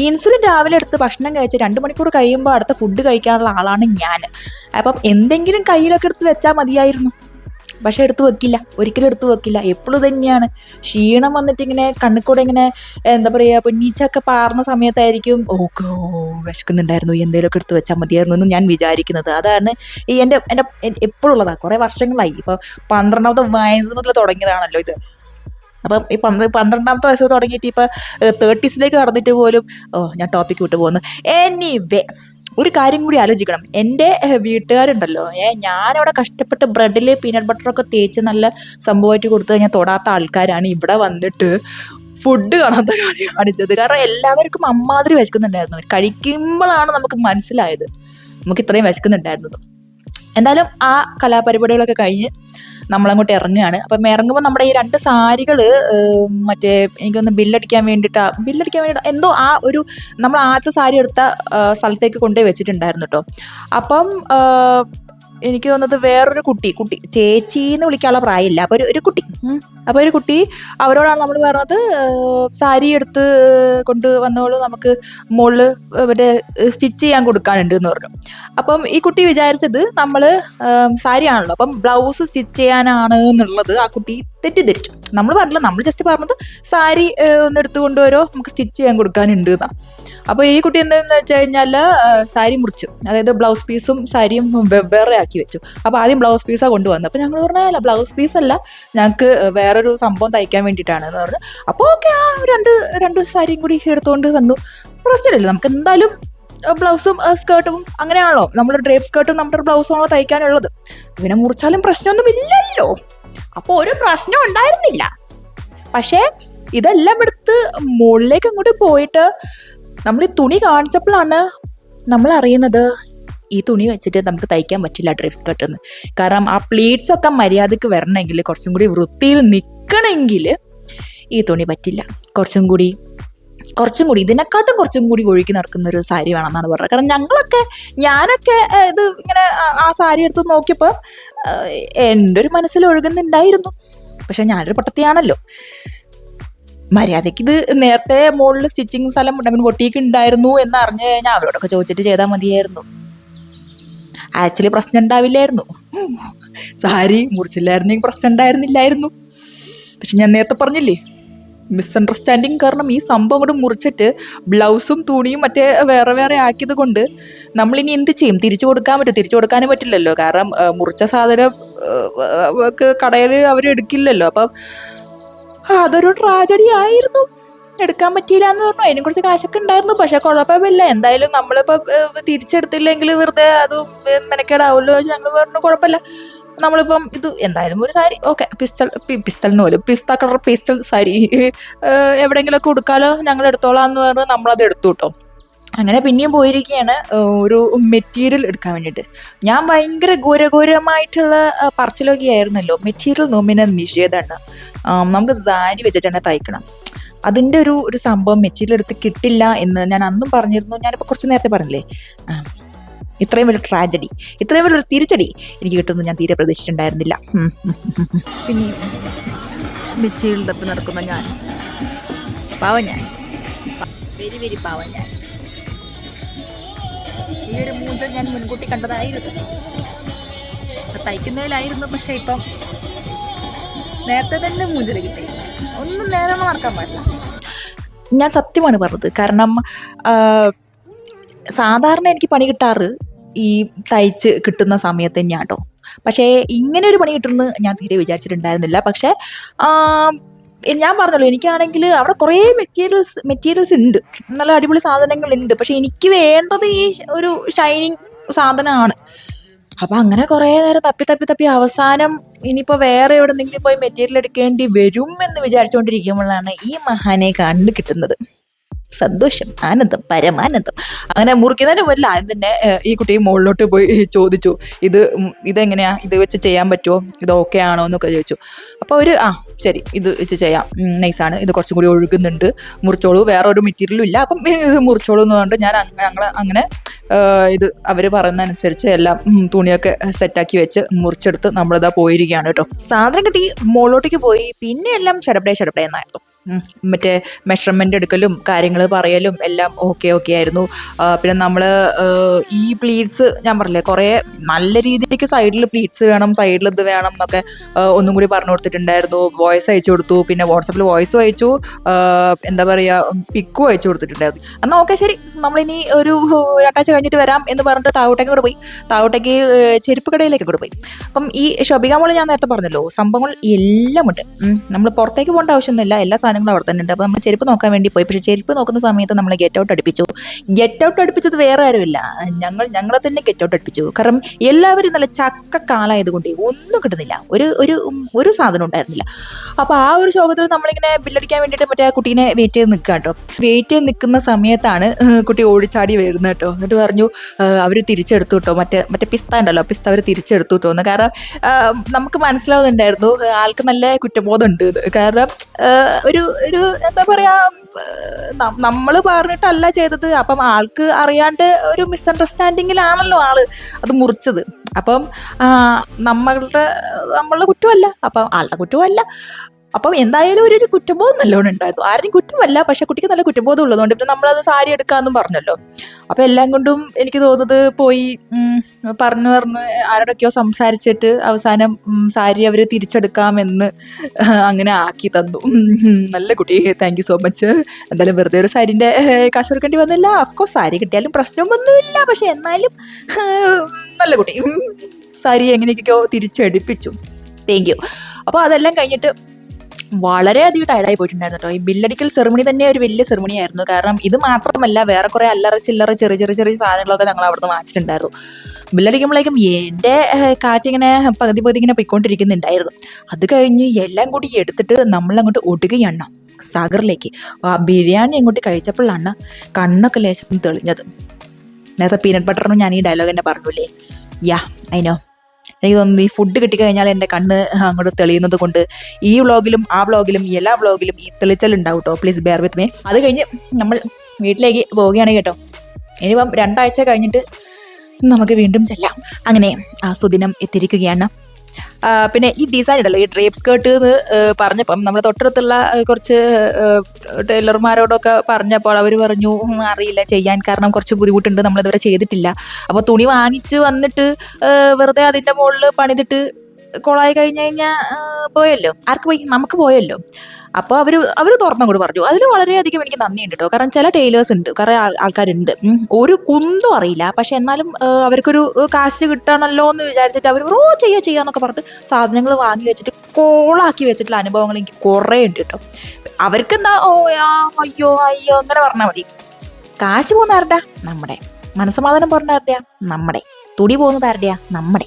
ഇൻസുലിൻ രാവിലെ എടുത്ത് ഭക്ഷണം കഴിച്ച് രണ്ട് മണിക്കൂർ കഴിയുമ്പോൾ അടുത്ത ഫുഡ് കഴിക്കാനുള്ള ആളാണ് ഞാൻ. അപ്പം എന്തെങ്കിലും കയ്യിലൊക്കെ എടുത്ത് വെച്ചാൽ മതിയായിരുന്നു. പക്ഷെ എടുത്തു വെക്കില്ല. ഒരിക്കലും എടുത്തു വെക്കില്ല. എപ്പോഴും തന്നെയാണ് ക്ഷീണം വന്നിട്ട് ഇങ്ങനെ കണ്ണിക്കൂടെ ഇങ്ങനെ എന്താ പറയുക പൊന്നീച്ചൊക്കെ പാർന്ന സമയത്തായിരിക്കും ഓക്കോ വിശക്കുന്നുണ്ടായിരുന്നു. എന്തെങ്കിലുമൊക്കെ എടുത്ത് വെച്ചാൽ മതിയായിരുന്നു എന്ന് ഞാൻ വിചാരിക്കുന്നത്. അതാണ് ഈ എന്റെ എന്റെ എപ്പോഴുള്ളതാണ് കുറേ വർഷങ്ങളായി. ഇപ്പോൾ പന്ത്രണ്ടാമത്തെ വയസ്സ് മുതൽ തുടങ്ങിയതാണല്ലോ ഇത്. അപ്പം ഈ പന്ത്ര പന്ത്രണ്ടാമത്തെ വയസ്സ് തുടങ്ങിയിട്ട് ഇപ്പോൾ തേർട്ടീസിലേക്ക് കടന്നിട്ട് പോലും ഓ ഞാൻ ടോപ്പിക്ക് വിട്ടു പോകുന്നു. എനിവേ ഒരു കാര്യം കൂടി ആലോചിക്കണം. എന്റെ വീട്ടുകാരുണ്ടല്ലോ. ഏ ഞാനവിടെ കഷ്ടപ്പെട്ട് ബ്രെഡിൽ പീനട്ട് ബട്ടറൊക്കെ തേച്ച് നല്ല സംഭവമായിട്ട് കൊടുത്തു കഴിഞ്ഞാൽ തൊടാത്ത ആൾക്കാരാണ് ഇവിടെ വന്നിട്ട് ഫുഡ് കാണാത്ത കളി കാണിച്ചത്. കാരണം എല്ലാവർക്കും അമ്മാതിരി വിശക്കുന്നുണ്ടായിരുന്നു. കഴിക്കുമ്പോഴാണ് നമുക്ക് മനസ്സിലായത്. നമുക്ക് ഇത്രയും വിശക്കുന്നുണ്ടായിരുന്നത്. എന്തായാലും ആ കലാപരിപാടികളൊക്കെ കഴിഞ്ഞ് നമ്മളങ്ങോട്ട് ഇറങ്ങുകയാണ്. അപ്പം ഇറങ്ങുമ്പോൾ നമ്മുടെ ഈ രണ്ട് സാരികൾ മറ്റേ എനിക്കൊന്ന് ബില്ലടിക്കാൻ വേണ്ടിയിട്ട് ബില്ലടിക്കാൻ വേണ്ടിയിട്ട് എന്തോ ആ ഒരു നമ്മൾ ആദ്യത്തെ സാരി എടുത്ത സ്ഥലത്തേക്ക് കൊണ്ടുപോയി വെച്ചിട്ടുണ്ടായിരുന്നു കേട്ടോ അപ്പം എനിക്ക് തോന്നുന്നത് വേറൊരു കുട്ടി കുട്ടി ചേച്ചി എന്ന് വിളിക്കാനുള്ള പ്രായമില്ല. അപ്പോൾ ഒരു കുട്ടി. അപ്പൊ അപ്പോൾ ഒരു കുട്ടി അവരോടാണ് നമ്മൾ പറഞ്ഞത് സാരി എടുത്ത് കൊണ്ട് വന്നോളൂ നമുക്ക് മുകളിൽ മറ്റേ സ്റ്റിച്ച് ചെയ്യാൻ കൊടുക്കാനുണ്ട് എന്ന് പറഞ്ഞു. അപ്പം ഈ കുട്ടി വിചാരിച്ചത് നമ്മൾ സാരി ആണല്ലോ അപ്പം ബ്ലൗസ് സ്റ്റിച്ച് ചെയ്യാനാണ് എന്നുള്ളത് ആ കുട്ടി തെറ്റിദ്ധരിച്ചു. നമ്മൾ പറഞ്ഞില്ല നമ്മൾ ജസ്റ്റ് പറഞ്ഞത് സാരി ഒന്ന് എടുത്തു കൊണ്ടുവരോ നമുക്ക് സ്റ്റിച്ച് ചെയ്യാൻ കൊടുക്കാനുണ്ട് എന്നാ അപ്പോൾ ഈ കുട്ടി എന്താണെന്ന് വെച്ച് കഴിഞ്ഞാൽ സാരി മുറിച്ചു. അതായത് ബ്ലൗസ് പീസും സാരിയും വെവ്വേറെ ആക്കി വെച്ചു. അപ്പോൾ ആദ്യം ബ്ലൗസ് പീസാണ് കൊണ്ടുവന്നത്. അപ്പോൾ ഞങ്ങൾ പറഞ്ഞാൽ ബ്ലൗസ് പീസ് അല്ല ഞങ്ങൾക്ക് വേറൊരു സംഭവം തയ്ക്കാൻ വേണ്ടിയിട്ടാണ് എന്ന് പറഞ്ഞു. അപ്പോൾ ഓക്കെ ആ രണ്ട് രണ്ട് സാരിയും കൂടി എടുത്തുകൊണ്ട് വന്നു. പ്രശ്നമില്ല നമുക്ക് എന്തായാലും ബ്ലൗസും സ്കേർട്ടും അങ്ങനെയാണല്ലോ. നമ്മുടെ ഡ്രേപ്പ് സ്കേർട്ടും നമ്മുടെ ബ്ലൗസും ആണോ തയ്ക്കാനുള്ളത്. ഇവനെ മുറിച്ചാലും പ്രശ്നമൊന്നും ഇല്ലല്ലോ. അപ്പോൾ ഒരു പ്രശ്നം ഉണ്ടായിരുന്നില്ല. പക്ഷേ ഇതെല്ലാം എടുത്ത് മുകളിലേക്ക് അങ്ങോട്ട് പോയിട്ട് നമ്മൾ ഈ തുണി കാണിച്ചപ്പോഴാണ് നമ്മൾ അറിയുന്നത് ഈ തുണി വെച്ചിട്ട് നമുക്ക് തയ്ക്കാൻ പറ്റില്ല ഡ്രിപ്സ് സ്കർട്ട് എന്ന്. കാരണം ആ പ്ലീറ്റ്സ് ഒക്കെ മര്യാദയ്ക്ക് വരണമെങ്കിൽ കുറച്ചും കൂടി വൃത്തിയിൽ നിൽക്കണമെങ്കിൽ ഈ തുണി പറ്റില്ല. കുറച്ചും കൂടി കുറച്ചും കൂടി ഇതിനെക്കാട്ടും കുറച്ചും കൂടി ഒഴുകി നടക്കുന്ന ഒരു സാരി വേണമെന്നാണ് പറഞ്ഞത്. കാരണം ഞങ്ങളൊക്കെ ഞാനൊക്കെ ഇത് ഇങ്ങനെ ആ- സാരി എടുത്ത് നോക്കിയപ്പോൾ എന്റെ ഒരു മനസ്സിൽ ഒഴുകുന്നുണ്ടായിരുന്നു. പക്ഷെ ഞാനൊരു പട്ടത്തിയാണല്ലോ. മര്യാദയ്ക്ക് ഇത് നേരത്തെ മുകളിൽ സ്റ്റിച്ചിങ് സ്ഥലം മീൻ ബൊട്ടീക്ക് ഉണ്ടായിരുന്നു എന്ന് അറിഞ്ഞു കഴിഞ്ഞാൽ അവരോടൊക്കെ ചോദിച്ചിട്ട് ചെയ്താൽ മതിയായിരുന്നു. ആക്ച്വലി പ്രശ്നം ഉണ്ടാവില്ലായിരുന്നു. സാരി മുറിച്ചില്ലായിരുന്നെങ്കിൽ പ്രശ്നം ഉണ്ടായിരുന്നില്ലായിരുന്നു. പക്ഷെ ഞാൻ നേരത്തെ പറഞ്ഞില്ലേ മിസ്അണ്ടർസ്റ്റാൻഡിങ് കാരണം ഈ സംഭവം കൂടെ മുറിച്ചിട്ട് ബ്ലൗസും തുണിയും മറ്റേ വേറെ വേറെ ആക്കിയത് കൊണ്ട് നമ്മളിനി എന്ത് ചെയ്യും? തിരിച്ചു കൊടുക്കാൻ പറ്റും. തിരിച്ചു കൊടുക്കാനും പറ്റില്ലല്ലോ. കാരണം മുറിച്ച സാധനം കടയിൽ അവർ എടുക്കില്ലല്ലോ. അപ്പം അതൊരു ട്രാജഡി ആയിരുന്നു. എടുക്കാൻ പറ്റിയില്ല എന്ന് പറഞ്ഞു. അതിനെ കുറിച്ച് കാശൊക്കെ ഉണ്ടായിരുന്നു. പക്ഷെ കുഴപ്പമില്ല. എന്തായാലും നമ്മളിപ്പോൾ തിരിച്ചെടുത്തില്ലെങ്കിൽ വെറുതെ അത് മെനക്കേടാവുമല്ലോ ഞങ്ങൾ പറഞ്ഞു. കുഴപ്പമില്ല. നമ്മളിപ്പം ഇത് എന്തായാലും ഒരു സാരി ഓക്കെ പിസ്റ്റൽ എന്ന് പോലും പിസ്ത കളർ പിസ്റ്റൽ സാരി. എവിടെയെങ്കിലുമൊക്കെ കൊടുക്കാലോ ഞങ്ങൾ എടുത്തോളാം എന്ന് പറഞ്ഞ് നമ്മളത് എടുത്തു കേട്ടോ അങ്ങനെ പിന്നെയും പോയിരിക്കുകയാണ് ഒരു മെറ്റീരിയൽ എടുക്കാൻ വേണ്ടിയിട്ട്. ഞാൻ ഭയങ്കര ഘോരഘോരമായിട്ടുള്ള പറച്ചിലൊക്കെ ആയിരുന്നല്ലോ മെറ്റീരിയൽ നോമിന നിഷേധമാണ്. നമുക്ക് സാരി വെച്ചിട്ടാണ് തയ്ക്കണം. അതിന്റെ ഒരു ഒരു സംഭവം മെറ്റീരിയൽ എടുത്ത് കിട്ടില്ല എന്ന് ഞാൻ അന്നും പറഞ്ഞിരുന്നു. ഞാനിപ്പോൾ കുറച്ച് നേരത്തെ പറഞ്ഞില്ലേ? ഇത്രയും വലിയ ട്രാജഡി ഇത്രയും വലിയൊരു തിരിച്ചടി എനിക്ക് കിട്ടുമെന്ന് ഞാൻ തീരെ പ്രതീക്ഷിച്ചിട്ടുണ്ടായിരുന്നില്ല. പിന്നെ. പിന്നെയും മെറ്റീരിയൽ തപ്പി നടക്കുന്ന ഞാൻ. പാവ ഞാൻ. വെരി വെരി പാവ ഞാൻ. ഈ ഒരു മൂഞ്ചൽ ഞാൻ മുൻകൂട്ടി കണ്ടതായിരുന്നു. തയ്ക്കുന്നതിലായിരുന്നു പക്ഷെ ഇപ്പം നേരത്തെ തന്നെ മൂഞ്ചൽ കിട്ടി. ഒന്നും നേരെ മറക്കാൻ പാടില്ല. ഞാൻ സത്യമാണ് പറഞ്ഞത്. കാരണം സാധാരണ എനിക്ക് പണി കിട്ടാറ് ഈ തയ്ച്ച് കിട്ടുന്ന സമയത്ത് തന്നെയാണ് കേട്ടോ പക്ഷേ ഇങ്ങനെ ഒരു പണി കിട്ടുമെന്ന് ഞാൻ തീരെ വിചാരിച്ചിട്ടുണ്ടായിരുന്നില്ല. പക്ഷേ ഞാൻ പറഞ്ഞല്ലോ എനിക്കാണെങ്കിൽ അവിടെ കുറേ മെറ്റീരിയൽസ് മെറ്റീരിയൽസ് ഉണ്ട്. നല്ല അടിപൊളി സാധനങ്ങളുണ്ട്. പക്ഷേ എനിക്ക് വേണ്ടത് ഈ ഒരു ഷൈനിങ് സാധനമാണ്. അപ്പം അങ്ങനെ കുറേ നേരം തപ്പി തപ്പി തപ്പി അവസാനം ഇനിയിപ്പോൾ വേറെ എവിടെ നിന്നെങ്കിലും പോയി മെറ്റീരിയൽ എടുക്കേണ്ടി വരും എന്ന് വിചാരിച്ചുകൊണ്ടിരിക്കുമ്പോഴാണ് ഈ മഹാനെ കണ്ടു കിട്ടുന്നത്. സന്തോഷം ആനന്ദം പരമാനന്ദം. അങ്ങനെ മുറിക്കുന്നതിന് മുന്നിൽ ആദ്യം തന്നെ ഈ കുട്ടി മുകളിലോട്ട് പോയി ചോദിച്ചു ഇത് ഇതെങ്ങനെയാ? ഇത് വെച്ച് ചെയ്യാൻ പറ്റുമോ ഇത് ഓക്കെ ആണോ? എന്നൊക്കെ ചോദിച്ചു. അപ്പോൾ ഒരു ആ ശരി ഇത് വെച്ച് ചെയ്യാം. നൈസാണ് ഇത് കുറച്ചും കൂടി ഒഴുകുന്നുണ്ട്. മുറിച്ചോളൂ. വേറെ ഒരു മെറ്റീരിയലും ഇല്ല. അപ്പം ഇത് മുറിച്ചോളൂ എന്ന് പറഞ്ഞിട്ട് ഞാൻ ഞങ്ങൾ അങ്ങനെ ഇത് അവർ അനുസരിച്ച് എല്ലാം തുണിയൊക്കെ സെറ്റാക്കി വെച്ച് മുറിച്ചെടുത്ത് നമ്മളിതാ പോയിരിക്കുകയാണ് കേട്ടോ. സാധനം കിട്ടി മുകളിലോട്ടേക്ക് പോയി. പിന്നെ എല്ലാം ഷടപ്പടേ ഷടപ്പടേ എന്നായിരുന്നു. മറ്റേ മെഷർമെന്റ് എടുക്കലും കാര്യങ്ങൾ പറയലും എല്ലാം ഓക്കെ ഓക്കെ ആയിരുന്നു. പിന്നെ നമ്മൾ ഈ പ്ലീറ്റ്സ് ഞാൻ പറഞ്ഞില്ലേ കുറേ നല്ല രീതിയിലേക്ക് സൈഡിൽ പ്ലീറ്റ്സ് വേണം സൈഡിൽ ഇത് വേണം എന്നൊക്കെ ഒന്നും കൂടി പറഞ്ഞു കൊടുത്തിട്ടുണ്ടായിരുന്നു. വോയിസ് അയച്ചു കൊടുത്തു പിന്നെ വാട്സപ്പിൽ വോയിസും അയച്ചു എന്താ പറയുക പിക്കും അയച്ചു കൊടുത്തിട്ടുണ്ടായിരുന്നു. എന്നാൽ ഓക്കെ ശരി നമ്മളിനി ഒരു രണ്ടാഴ്ച കഴിഞ്ഞിട്ട് വരാം എന്ന് പറഞ്ഞിട്ട് താവോട്ടേക്ക് കൂടെ പോയി. താവോട്ടേക്ക് ചെരുപ്പ് കടയിലേക്ക് കൂടെ പോയി. അപ്പം ഈ ഷബിക ഞാൻ നേരത്തെ പറഞ്ഞല്ലോ സംഭവങ്ങൾ എല്ലാം ഉണ്ട്. നമ്മൾ പുറത്തേക്ക് പോകേണ്ട ആവശ്യമൊന്നുമില്ല എല്ലാ സാധനങ്ങൾ അവിടെ തന്നെ ഉണ്ട്. അപ്പോൾ നമ്മൾ ചെരുപ്പ് നോക്കാൻ വേണ്ടി പോയി. പക്ഷേ ചെരുപ്പ് നോക്കുന്ന സമയത്ത് നമ്മൾ ഗെറ്റ് ഔട്ട് അടുപ്പിച്ചു. ഗെറ്റ് ഔട്ട് അടുപ്പിച്ചത് വേറെ ആരുമില്ല. ഞങ്ങൾ ഞങ്ങളെ തന്നെ ഗെറ്റ് ഔട്ട് അടുപ്പിച്ചു. കാരണം എല്ലാവരും നല്ല ചക്ക കാലായതുകൊണ്ട് ഒന്നും കിട്ടുന്നില്ല. ഒരു ഒരു ഒരു സാധനം ഉണ്ടായിരുന്നില്ല. അപ്പോൾ ആ ഒരു ശോകത്തിൽ നമ്മളിങ്ങനെ ബില്ലടിക്കാൻ വേണ്ടിയിട്ട് മറ്റേ കുട്ടീനെ വെയിറ്റ് ചെയ്ത് നിൽക്കുക കേട്ടോ വെയിറ്റ് ചെയ്ത് നിൽക്കുന്ന സമയത്താണ് കുട്ടി ഓടിച്ചാടി വരുന്നത് കേട്ടോ എന്നിട്ട് പറഞ്ഞു അവർ തിരിച്ചെടുത്തു കേട്ടോ മറ്റേ മറ്റേ പിസ്ത ഉണ്ടല്ലോ പിസ്ത അവർ തിരിച്ചെടുത്തു എന്ന്. കാരണം നമുക്ക് മനസ്സിലാവുന്നുണ്ടായിരുന്നു ആൾക്ക് നല്ല കുറ്റബോധം ഉണ്ട്. കാരണം ഏഹ്, ഒരു എന്താ പറയാ നമ്മൾ പറഞ്ഞിട്ടല്ല ചെയ്തത്. അപ്പം ആൾക്ക് അറിയാണ്ട് ഒരു മിസ്അണ്ടർസ്റ്റാൻഡിങ്ങിലാണല്ലോ ആൾ അത് മുറിച്ചത്. അപ്പം നമ്മളുടെ നമ്മളുടെ കുറ്റമല്ല. അപ്പം ആളുടെ കുറ്റമല്ല. അപ്പം എന്തായാലും ഒരു കുറ്റബോധം നല്ലോണം ഉണ്ടായിരുന്നു. ആരും കുറ്റമല്ല പക്ഷെ കുട്ടിക്ക് നല്ല കുറ്റബോധം ഉള്ളതുകൊണ്ട് ഇപ്പം നമ്മളത് സാരി എടുക്കാമെന്നും പറഞ്ഞല്ലോ. അപ്പം എല്ലാം കൊണ്ടും എനിക്ക് തോന്നുന്നത് പോയി പറഞ്ഞു പറഞ്ഞ് ആരോടൊക്കെയോ സംസാരിച്ചിട്ട് അവസാനം സാരി അവർ തിരിച്ചെടുക്കാമെന്ന് അങ്ങനെ ആക്കി തന്നു. നല്ല കുട്ടി. താങ്ക് യു സോ മച്ച് എന്തായാലും വെറുതെ ഒരു സാരിന്റെ കാശ് കൊടുക്കേണ്ടി വന്നില്ല. അഫ്കോഴ്സ് സാരി കിട്ടിയാലും പ്രശ്നമൊന്നുമില്ല പക്ഷെ എന്നാലും നല്ല കുട്ടി. സാരി എങ്ങനെയൊക്കെയോ തിരിച്ചെടുപ്പിച്ചു. താങ്ക് യു അപ്പോൾ അതെല്ലാം കഴിഞ്ഞിട്ട് വളരെയധികം ടയർഡായി പോയിട്ടുണ്ടായിരുന്നു കേട്ടോ ഈ ബില്ലടിക്കൽ സെറമണി തന്നെ ഒരു വലിയ സെറമണി ആയിരുന്നു. കാരണം ഇത് മാത്രമല്ല വേറെ കുറേ അല്ലറ ചില്ലറ ചെറിയ ചെറിയ ചെറിയ സാധനങ്ങളൊക്കെ ഞങ്ങൾ അവിടുന്ന് വാങ്ങിച്ചിട്ടുണ്ടായിരുന്നു. ബില്ലടിക്കുമ്പോഴേക്കും എന്റെ കാറ്റിങ്ങനെ പകുതി പകുതി ഇങ്ങനെ പൊയ്ക്കൊണ്ടിരിക്കുന്നുണ്ടായിരുന്നു. അത് കഴിഞ്ഞ് എല്ലാം കൂടി എടുത്തിട്ട് നമ്മളങ്ങോട്ട് ഒടുകയാണ് സാഗറിലേക്ക്. ആ ബിരിയാണി അങ്ങോട്ട് കഴിച്ചപ്പോഴാണ് കണ്ണൊക്കെ ലേശം തെളിഞ്ഞത്. നേരത്തെ പീനട്ട് ബട്ടറിനും ഞാൻ ഈ ഡയലോഗ് തന്നെ പറഞ്ഞില്ലേ? യാ അതിനോ എനിക്ക് തോന്നുന്നു ഈ ഫുഡ് കിട്ടിക്കഴിഞ്ഞാൽ എന്റെ കണ്ണ് അങ്ങോട്ട് തെളിയുന്നത് കൊണ്ട് ഈ വ്ളോഗിലും ആ വ്ളോഗിലും എല്ലാ വ്ളോഗിലും ഈ തെളിച്ചൽ ഉണ്ടാവും കേട്ടോ പ്ലീസ് ബെയർ വിത്ത് മീ അത് കഴിഞ്ഞ് നമ്മൾ വീട്ടിലേക്ക് പോവുകയാണ് കേട്ടോ. ഇനിയിപ്പം രണ്ടാഴ്ച കഴിഞ്ഞിട്ട് നമുക്ക് വീണ്ടും ചെല്ലാം. അങ്ങനെ ആ സുദിനം എത്തിയിരിക്കുകയാണ്. ആ, പിന്നെ ഈ ഡിസൈൻ ഉണ്ടല്ലോ ഈ ഡ്രേപ്പ് സ്കേർട്ട് എന്ന് പറഞ്ഞപ്പം നമ്മൾ തൊട്ടടുത്തുള്ള കുറച്ച് ടൈലർമാരോടൊക്കെ പറഞ്ഞപ്പോൾ അവർ പറഞ്ഞു "ഉം, അറിയില്ല ചെയ്യാൻ കാരണം കുറച്ച് ബുദ്ധിമുട്ടുണ്ട് നമ്മളിതുവരെ ചെയ്തിട്ടില്ല. അപ്പോൾ തുണി വാങ്ങിച്ച് വന്നിട്ട് വെറുതെ അതിന്റെ മുകളിൽ പണിതിട്ട് കൊളായി കഴിഞ്ഞ് കഴിഞ്ഞാൽ പോയല്ലോ. ആർക്ക് പോയി? നമുക്ക് പോയല്ലോ. അപ്പോൾ അവർ അവർ തുറന്നങ്ങോട്ട് പറഞ്ഞു. അതിൽ വളരെയധികം എനിക്ക് നന്ദിയുണ്ട് കേട്ടോ കാരണം ചില ടൈലേഴ്സ് ഉണ്ട്. കുറേ ആൾ- ആൾക്കാരുണ്ട്. ഒരു കുന്തും അറിയില്ല. പക്ഷെ എന്നാലും അവർക്കൊരു കാശ് കിട്ടണമല്ലോ എന്ന് വിചാരിച്ചിട്ട് അവർ ഓ ചെയ്യാ ചെയ്യാന്നൊക്കെ പറഞ്ഞിട്ട് സാധനങ്ങൾ വാങ്ങി വെച്ചിട്ട് കോളാക്കി വെച്ചിട്ടുള്ള അനുഭവങ്ങൾ എനിക്ക് കുറേ ഉണ്ട് കേട്ടോ. അവർക്ക് എന്താ ഓ അയ്യോ അയ്യോ അങ്ങനെ പറഞ്ഞാൽ മതി. കാശ് പോകുന്ന ആരുടെയാ? നമ്മുടെ. മനസ്സമാധാനം പറഞ്ഞ ആരുടെയാ? നമ്മുടെ. തുടി പോകുന്നത് ആരുടെയാ? നമ്മുടെ.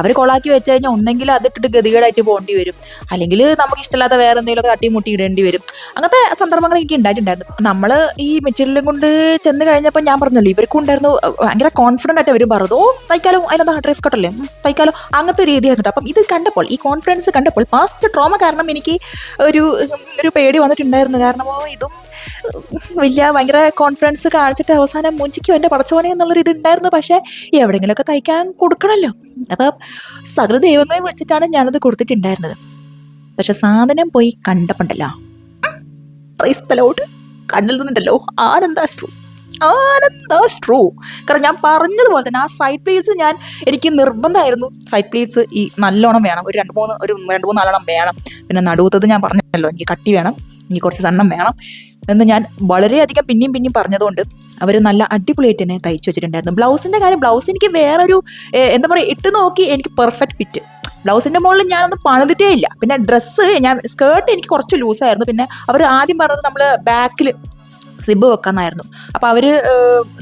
അവർ കൊളാക്കി വെച്ച് കഴിഞ്ഞാൽ ഒന്നെങ്കിൽ അതിട്ടിട്ട് ഗതികേടായിട്ട് പോകേണ്ടി വരും. അല്ലെങ്കിൽ നമുക്ക് ഇഷ്ടമില്ലാത്ത വേറെ എന്തെങ്കിലുമൊക്കെ തട്ടിമുട്ടി ഇടേണ്ടി വരും. അങ്ങനത്തെ സന്ദർഭങ്ങൾ എനിക്ക് ഉണ്ടായിട്ടുണ്ടായിരുന്നു. നമ്മൾ ഈ മെറ്റീരിയലും കൊണ്ട് ചെന്ന് കഴിഞ്ഞപ്പോൾ ഞാൻ പറഞ്ഞല്ലോ ഇവർക്കും ഉണ്ടായിരുന്നു ഭയങ്കര കോൺഫിഡന്റ് ആയിട്ട് അവർ പറഞ്ഞു ഓ തൈക്കാലോ അതിനെന്താ ഡ്രൈവ് കട്ടല്ലേ തൈക്കാലോ. അങ്ങനത്തെ രീതിയായിരുന്നു അപ്പം ഇത് കണ്ടപ്പോൾ ഈ കോൺഫിഡൻസ് കണ്ടപ്പോൾ പാസ്റ്റ് ട്രോമ കാരണം എനിക്ക് ഒരു ഒരു പേടി വന്നിട്ടുണ്ടായിരുന്നു. കാരണം ഇതും വലിയ ഭയങ്കര കോൺഫിഡൻസ് കാണിച്ചിട്ട് അവസാനം മുഞ്ചിക്കും എന്റെ പടച്ചോനെ എന്നുള്ളൊരു ഇത് ഉണ്ടായിരുന്നു. പക്ഷേ എവിടെയെങ്കിലുമൊക്കെ തയ്ക്കാൻ കൊടുക്കണമല്ലോ അപ്പം സകല ദൈവങ്ങളെ വിളിച്ചിട്ടാണ് ഞാനത് കൊടുത്തിട്ടുണ്ടായിരുന്നത്. പക്ഷെ സാധനം പോയി കണ്ടപ്പോണ്ടല്ലോ. ക്രൈസ്തലോട്ട് കണ്ണിൽ നിന്നുണ്ടല്ലോ ആനന്ദാശ്രു. ആനന്ദാശ്രു. കാരണം ഞാൻ പറഞ്ഞതുപോലെ തന്നെ ആ സൈഡ് പ്ലേറ്റ്സ് ഞാൻ എനിക്ക് നിർബന്ധമായിരുന്നു. സൈഡ് പ്ലേറ്റ്സ് ഈ നല്ലോണം വേണം. ഒരു രണ്ട് മൂന്ന് ഒരു രണ്ട് മൂന്ന് നാലെണ്ണം വേണം. പിന്നെ നടുവത്തത് ഞാൻ പറഞ്ഞല്ലോ എനിക്ക് കട്ടി വേണം എനിക്ക് കുറച്ച് സണ്ണം വേണം എന്ന് ഞാൻ വളരെയധികം പിന്നെയും പിന്നെയും പറഞ്ഞതുകൊണ്ട് അവർ നല്ല അടിപൊളിയായിട്ട് തന്നെ തയ്ച്ചു വെച്ചിട്ടുണ്ടായിരുന്നു. ബ്ലൗസിന്റെ കാര്യം ബ്ലൗസ് എനിക്ക് വേറൊരു എന്താ പറയുക ഇട്ട് നോക്കി എനിക്ക് പെർഫെക്റ്റ് ഫിറ്റ് ബ്ലൗസിന്റെ മുകളിൽ ഞാനൊന്നും പണിതിട്ടേ ഇല്ല. പിന്നെ ഡ്രസ്സ് ഞാൻ സ്കേർട്ട് എനിക്ക് കുറച്ച് ലൂസായിരുന്നു പിന്നെ അവർ ആദ്യം പറഞ്ഞത് നമ്മൾ ബാക്കിൽ സിബ് വെക്കാന്നായിരുന്നു. അപ്പോൾ അവർ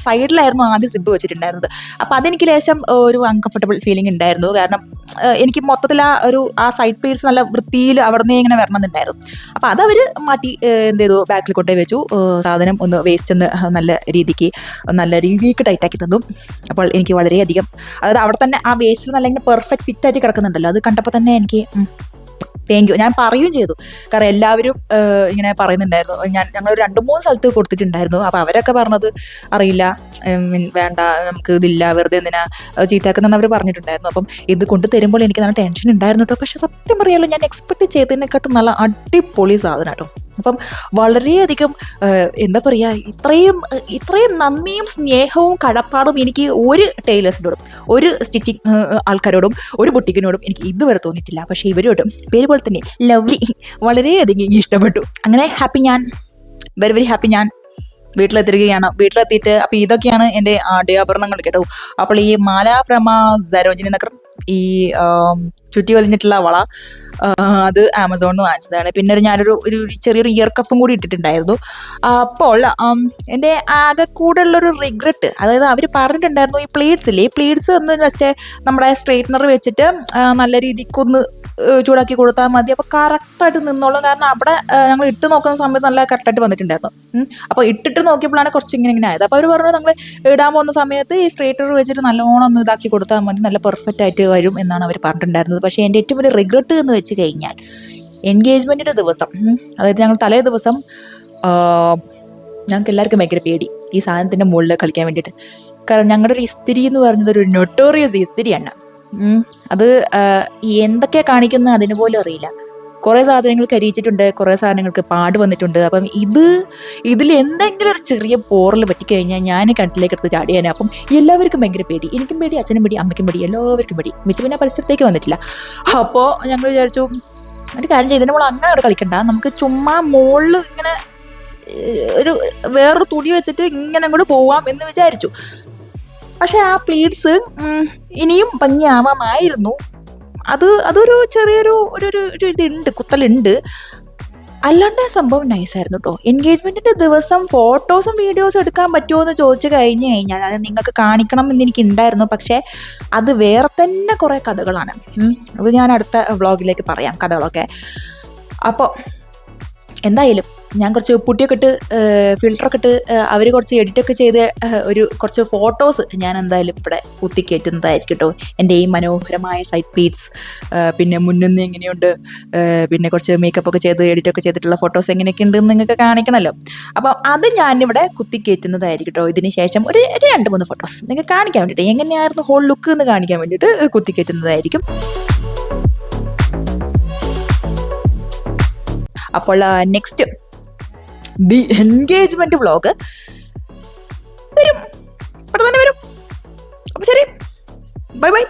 സൈഡിലായിരുന്നു ആദ്യം സിബ് വെച്ചിട്ടുണ്ടായിരുന്നത്. അപ്പോൾ അതെനിക്ക് ലേശം ഒരു അൺകംഫർട്ടബിൾ ഫീലിംഗ് ഉണ്ടായിരുന്നു കാരണം എനിക്ക് മൊത്തത്തിൽ ആ ഒരു ആ സൈഡ് പീസ് നല്ല വൃത്തിയിൽ അവിടെ നിന്ന് ഇങ്ങനെ വരണമെന്നുണ്ടായിരുന്നു. അപ്പോൾ അതവർ മാറ്റി എന്ത് ചെയ്തു? ബാക്കിൽ കൊണ്ടുപോയി വെച്ചു. സാധനം ഒന്ന് വേസ്റ്റ് ഒന്ന് നല്ല രീതിക്ക് നല്ല രീതിക്ക് ടൈറ്റാക്കി തന്നു. അപ്പോൾ എനിക്ക് വളരെയധികം അതായത് അവിടെ തന്നെ ആ വേസ്റ്റിൽ നല്ല ഇങ്ങനെ പെർഫെക്റ്റ് ഫിറ്റ് ആയിട്ട് കിടക്കുന്നുണ്ടല്ലോ. അത് കണ്ടപ്പോൾ തന്നെ എനിക്ക് താങ്ക് യു ഞാൻ പറയുകയും ചെയ്തു. കാരണം എല്ലാവരും ഇങ്ങനെ പറയുന്നുണ്ടായിരുന്നു. ഞാൻ ഞങ്ങൾ രണ്ട് മൂന്ന് സ്ഥലത്ത് കൊടുത്തിട്ടുണ്ടായിരുന്നു. അപ്പോൾ അവരൊക്കെ പറഞ്ഞത് അറിയില്ല. വേണ്ട നമുക്ക് ഇതില്ല വെറുതെ എന്തിനാ ഏഹ്, അവർ പറഞ്ഞിട്ടുണ്ടായിരുന്നു. അപ്പം ഇത് കൊണ്ട് തരുമ്പോൾ എനിക്ക് നല്ല ടെൻഷൻ ഉണ്ടായിരുന്നു കേട്ടോ പക്ഷെ സത്യം പറയാമല്ലോ ഞാൻ എക്സ്പെക്ട് ചെയ്തതിനെക്കാട്ടും നല്ല അടിപൊളി സാധനം കേട്ടോ അപ്പം വളരെയധികം എന്താ പറയുക ഇത്രയും ഇത്രയും നന്ദിയും സ്നേഹവും കടപ്പാടും എനിക്ക് ഒരു ടൈലേഴ്സിനോടും ഒരു സ്റ്റിച്ചിങ് ആൾക്കാരോടും ഒരു ബുട്ടിക്കിനോടും എനിക്ക് ഇതുവരെ തോന്നിയിട്ടില്ല. പക്ഷേ ഇവരോടും പേര് പോലെ തന്നെ ലവ്ലി വളരെയധികം ഇഷ്ടപ്പെട്ടു. അങ്ങനെ ഹാപ്പി ഞാൻ വെരി വെരി ഹാപ്പി ഞാൻ വീട്ടിലെത്തിരിക്കുകയാണ് വീട്ടിലെത്തിയിട്ട് അപ്പോൾ ഇതൊക്കെയാണ് എന്റെ ആഡ്യാഭരണങ്ങൾ കേട്ടോ. അപ്പോൾ ഈ മാലാഭ്രമ സരോജിനി നഗർ ഈ ചുറ്റി വലിഞ്ഞിട്ടുള്ള വള അത് ആമസോണിൽ നിന്ന് വാങ്ങിച്ചതാണ്. പിന്നെ ഞാനൊരു ഒരു ചെറിയൊരു ഇയർ കഫും കൂടി ഇട്ടിട്ടുണ്ടായിരുന്നു. അപ്പോൾ എന്റെ ആകെ കൂടെ ഉള്ളൊരു റിഗ്രറ്റ് അതായത് അവർ പറഞ്ഞിട്ടുണ്ടായിരുന്നു ഈ പ്ലീറ്റ്സ് ഇല്ലേ ഈ പ്ലീറ്റ്സ് ഒന്ന് ജസ്റ്റ് നമ്മുടെ സ്ട്രെയിറ്റ്നർ വെച്ചിട്ട് നല്ല രീതിക്കൊന്ന് ചൂടാക്കി കൊടുത്താൽ മതി. അപ്പോൾ കറക്റ്റായിട്ട് നിന്നോളും. കാരണം അവിടെ ഞങ്ങൾ ഇട്ട് നോക്കുന്ന സമയത്ത് നല്ല കറക്റ്റായിട്ട് വന്നിട്ടുണ്ടായിരുന്നു. അപ്പോൾ ഇട്ടിട്ട് നോക്കിയപ്പോഴാണ് കുറച്ച് ഇങ്ങനെ ഇങ്ങനെ ആയത്. അപ്പോൾ അവർ പറഞ്ഞു നമ്മൾ ഇടാൻ പോകുന്ന സമയത്ത് ഈ സ്ട്രേറ്റർ വെച്ചിട്ട് നല്ലോണം ഒന്ന് ഇതാക്കി കൊടുത്താൽ മതി. നല്ല പെർഫെക്റ്റ് ആയിട്ട് വരും എന്നാണ് അവർ പറഞ്ഞിട്ടുണ്ടായിരുന്നത്. പക്ഷേ എന്റെ ഏറ്റവും വലിയ റിഗ്രറ്റ് എന്ന് വെച്ച് കഴിഞ്ഞാൽ എൻഗേജ്മെന്റിന്റെ ദിവസം. അതായത് ഞങ്ങൾ തലേ ദിവസം ഞങ്ങൾക്ക് എല്ലാവർക്കും ഭയങ്കര പേടി ഈ സാധനത്തിന്റെ മുകളിൽ കളിക്കാൻ വേണ്ടിയിട്ട്. കാരണം ഞങ്ങളുടെ ഒരു ഇസ്തിരി എന്ന് പറയുന്നത് ഒരു നൊട്ടോറിയസ് ഇസ്തിരിയാണ്. അത് എന്തൊക്കെ കാണിക്കുന്ന അതിന് പോലും അറിയില്ല. കുറേ സാധനങ്ങൾ കരിയിച്ചിട്ടുണ്ട് കുറേ സാധനങ്ങൾക്ക് പാട് വന്നിട്ടുണ്ട്. അപ്പം ഇത് ഇതിൽ എന്തെങ്കിലും ഒരു ചെറിയ പോറൽ പറ്റിക്കഴിഞ്ഞാൽ ഞാൻ കണ്ടിലേക്ക് എടുത്ത് ചാടിയാണ് അപ്പം എല്ലാവർക്കും ഭയങ്കര പേടി. എനിക്കും പേടി അച്ഛനും പേടി അമ്മയ്ക്കും പേടി എല്ലാവർക്കും പേടി. മിച്ച പിന്നെ പരിസരത്തേക്ക് വന്നിട്ടില്ല. അപ്പോൾ ഞങ്ങൾ വിചാരിച്ചു ഒരു കാര്യം ചെയ്തതിന് നമ്മൾ അങ്ങനെ അവിടെ കളിക്കണ്ട. നമുക്ക് ചുമ്മാ മുകളിൽ ഇങ്ങനെ ഒരു വേറൊരു തുണി വെച്ചിട്ട് ഇങ്ങനെ അങ്ങോട്ട് പോവാം എന്ന് വിചാരിച്ചു. പക്ഷെ ആ പ്ലീറ്റ്സ് ഇനിയും ഭംഗിയാവാമായിരുന്നു. അത് അതൊരു ചെറിയൊരു ഒരു ഒരു ഇതുണ്ട് കുത്തലുണ്ട്. അല്ലാണ്ട് സംഭവം നൈസായിരുന്നു കേട്ടോ എൻഗേജ്മെന്റിന്റെ ദിവസം ഫോട്ടോസും വീഡിയോസും എടുക്കാൻ പറ്റുമോ എന്ന് ചോദിച്ചു കഴിഞ്ഞു കഴിഞ്ഞാൽ അത് നിങ്ങൾക്ക് കാണിക്കണം എന്ന് എനിക്ക് ഉണ്ടായിരുന്നു പക്ഷേ അത് വേറെ തന്നെ കുറേ കഥകളാണ്. അത് ഞാൻ അടുത്ത വ്ളോഗിലേക്ക് പറയാം കഥകളൊക്കെ. അപ്പോൾ എന്തായാലും ഞാൻ കുറച്ച് പുട്ടിയൊക്കെ ഇട്ട് ഫിൽറ്ററൊക്കെ ഇട്ട് അവർ കുറച്ച് എഡിറ്റൊക്കെ ചെയ്ത് ഒരു കുറച്ച് ഫോട്ടോസ് ഞാൻ എന്തായാലും ഇവിടെ കുത്തിക്കയറ്റുന്നതായിരിക്കും കേട്ടോ എന്റെ ഈ മനോഹരമായ സൈഡ് പീറ്റ്സ് പിന്നെ മുന്നിൽ എങ്ങനെയുണ്ട് പിന്നെ കുറച്ച് മേക്കപ്പ് ഒക്കെ ചെയ്ത് എഡിറ്റൊക്കെ ചെയ്തിട്ടുള്ള ഫോട്ടോസ് എങ്ങനെയൊക്കെ ഉണ്ടെന്ന് നിങ്ങൾക്ക് കാണിക്കണമല്ലോ അപ്പം അത് ഞാനിവിടെ കുത്തിക്കയറ്റുന്നതായിരിക്കും കേട്ടോ ഇതിന് ശേഷം ഒരു ഒരു രണ്ട് മൂന്ന് ഫോട്ടോസ് നിങ്ങൾക്ക് കാണിക്കാൻ വേണ്ടിയിട്ട് എങ്ങനെയായിരുന്നു ഹോൾ ലുക്ക് എന്ന് കാണിക്കാൻ വേണ്ടിയിട്ട് കുത്തിക്കയറ്റുന്നതായിരിക്കും അപ്പോൾ നെക്സ്റ്റ് ദി എൻഗേജ്മെന്റ് ബ്ലോഗ് വരും. പെട്ടെന്ന് തന്നെ വരും. അപ്പം ശരി. Bye bye.